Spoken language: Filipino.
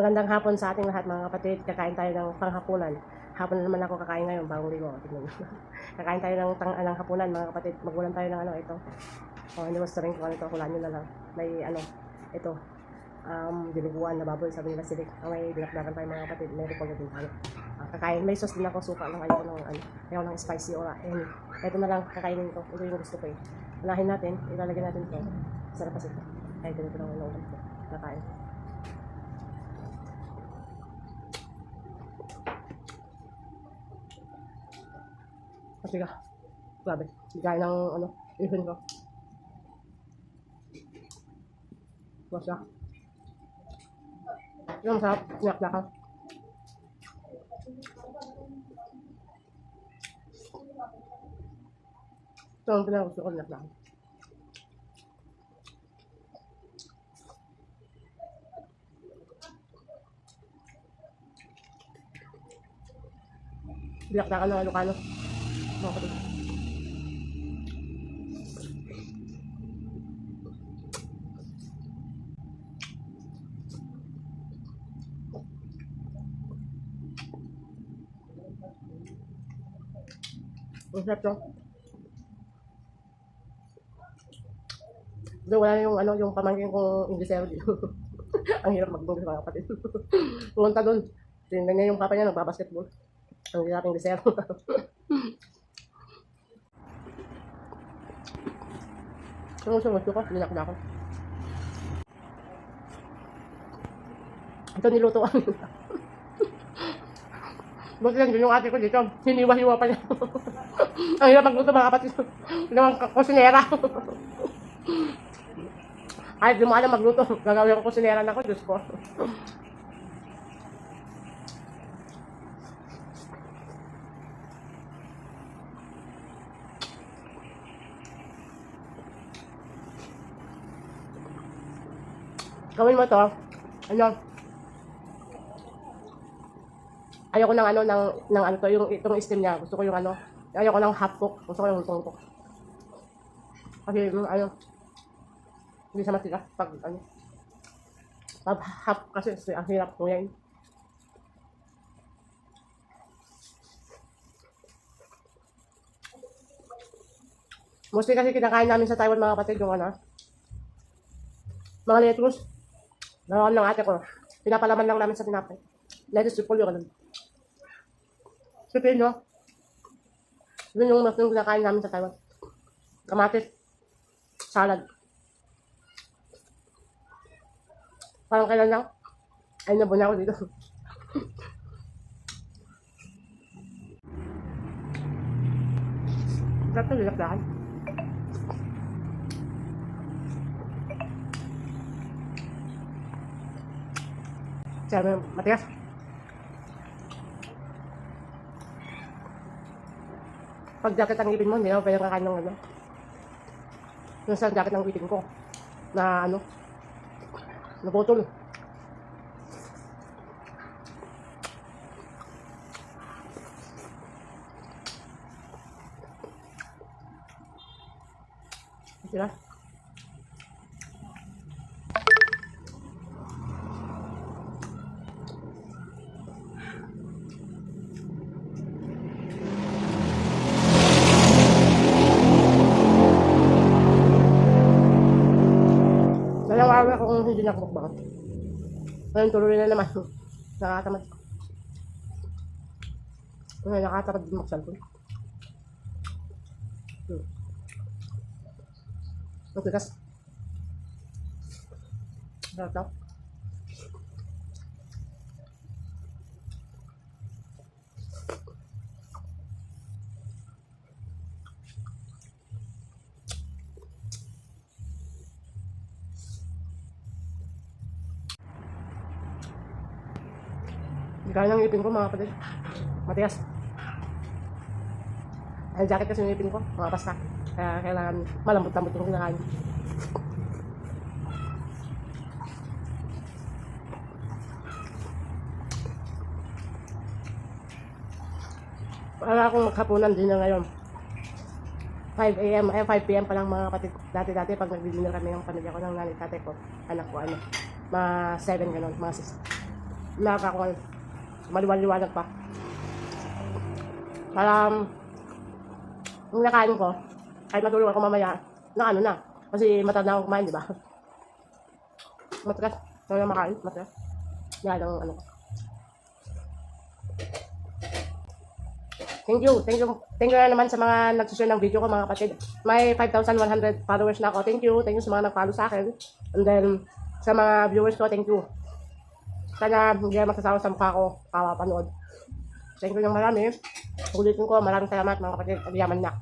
Magandang hapon sa ating lahat mga kapatid. Kakain tayo ng panghapunan. Hapon na naman ako kakain ngayon, bagong ligo. Kakain tayo ng tang ng hapunan mga kapatid. Magulan tayo ng ano ito. Oh, hindi was rin kung ano ito. Kulaan nyo na lang. May ano, ito. Um, dinuguan na baboy, sabi nila silik. Ang may dinakdakan tayo mga kapatid. May repolyo din tayo. Ah, kakain. May sauce din ako, suka lang. Ayaw ng, ano, ayaw ng spicy or any. Ito na lang kakainin ko. Ito yung gusto ko eh. Unahin natin, ilalagay natin ito. Sarap kasi ito. Kahit ganito lang ang ulam ko. Kakain. Kasi ka, grabe, gaya ng ano, ihon ko. Basta. Yung masarap, sinakdakan. Ito ang pinagusto ko, sinakdakan. Sinakdakan ng Ilocano. Ang sarap to. Doon wala yung ano, yung pamangkin kong Inglesero dito. Ang hirap mag-English mga kapatid. Pumunta doon. Tingnan niya yung papa niya nagbabasketball. Ang hirap Inglesero. Ano sa gusto ko? Linak na ako. Ito niluto ko. Buti lang din yung ate ko dito. Hiniwa-hiwa pa niya. Ang hirap magluto mga kapatid. Naman kusinera. Di mo alam magluto. Gagawin ko kusinera na ako. Diyos ko. Gawin mo to. Ano? Ayoko ng ano ng ng ano to yung itong steam niya. Gusto ko yung ano. Ayoko ng half cook. Gusto ko yung full cook. Kasi yung ano hindi siya matigas pag ano pag half kasi ang hirap ko yan. Mostly kasi kinakain namin sa Taiwan mga kapatid yung ano mga lettuce. Naroon ng ate ko. Pinapalaman lang namin sa tinapay. Lettuce repolyo ka nun. Sipin, no? Yun yung mas yung kinakain namin sa Taiwan. Kamatis. Salad. Parang kailan lang. Ay, nabuna ako dito. Sarap na lilakdahan. Sabi, matigas. Pag jacket ang ngipin mo, hindi naman pwede kakain ng ano. Yung sa jacket ng ngipin ko, na ano, naputol. Sila. Na ako mukbang. Ngayon tuloy na naman. Nakakatamad. Ngayon nakakatamad din mag-cellphone. Hmm. Ang tigas. Sarap. Kaya ng ngipin ko mga kapatid. Matigas. Ang jacket kasi yung ngipin ko, mga pasta. Kaya kailangan malambot-lambot yung kinakain. Para akong maghapunan din na ngayon. 5 a.m. eh 5 p.m. pa lang mga kapatid. Dati-dati pag nagdi-dinner kami ng pamilya ko ng nanay tatay ko, anak ko ano, mga 7 ganun, mga 6. Umaga ko ngayon. Maliwan-liwanag pa. Para, um, yung nakain ko, kahit matulog ako mamaya, na ano na. Kasi matanda na ako kumain, di ba? Matigas. Ito na makain, matigas. Yan ang ano ko. Thank you. Thank you. Thank you na naman sa mga nagsusunod ng video ko mga kapatid. May 5,100 followers na ako. Thank you. Thank you sa mga nag-follow sa akin. And then, sa mga viewers ko, thank you. Sana hindi na magsasawa sa mukha ko kapapanood. Thank you ng marami. Ulitin ko, maraming salamat mga kapatid. At yaman na.